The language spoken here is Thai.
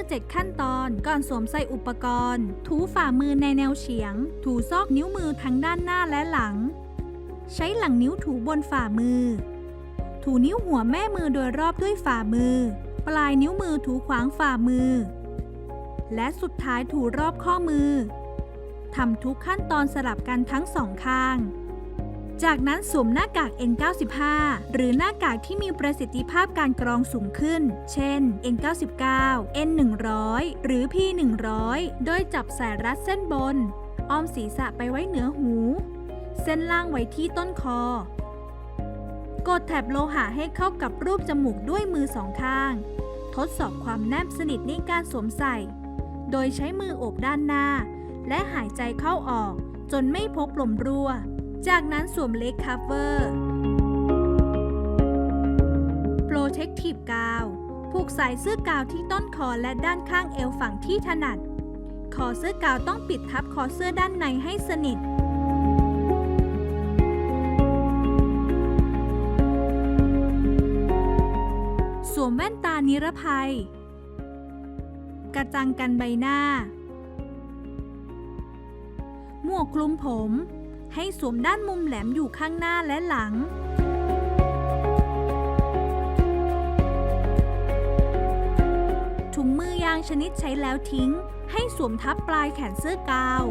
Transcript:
อ 7 ขั้นตอนก่อนสวมใส่อุปกรณ์ ถูฝ่ามือในแนวเฉียง ถูซอกนิ้วมือทั้งด้านหน้าและหลัง ใช้หลังนิ้วถูบนฝ่ามือ ถูนิ้วหัวแม่มือโดยรอบด้วยฝ่ามือ ปลายนิ้วมือถูขวางฝ่ามือ และสุดท้ายถูรอบข้อมือทำทุกขั้นตอนสลับกันทั้งสองข้าง จากนั้นสวมหน้ากาก N95 หรือหน้ากากที่มีประสิทธิภาพการกรองสูงขึ้น เช่น N99 N100 หรือ P100 โดยจับสายรัดเส้นบน อ้อมศีรษะไปไว้เหนือหู เส้นล่างไว้ที่ต้นคอ กดแถบโลหะให้เข้ากับรูปจมูกด้วยมือสองข้าง ทดสอบความแนบสนิทในการสวมใส่ โดยใช้มือโอบด้านหน้า และหายใจเข้าออกจนไม่พบลมรั่ว จากนั้นสวมเล็กคัฟเวอร์ Protective กาว ผูกสายเสื้อกาวที่ต้นคอและด้านข้างเอวฝั่งที่ถนัด คอเสื้อกาวต้องปิดทับคอเสื้อด้านในให้สนิทสวมแว่นตานิรภัย กระจังกันใบหน้า หมวกคลุมผม ให้สวมด้านมุมแหลมอยู่ข้างหน้าและหลัง ถุงมือยางชนิดใช้แล้วทิ้ง ให้สวมทับปลายแขนเสื้อกาว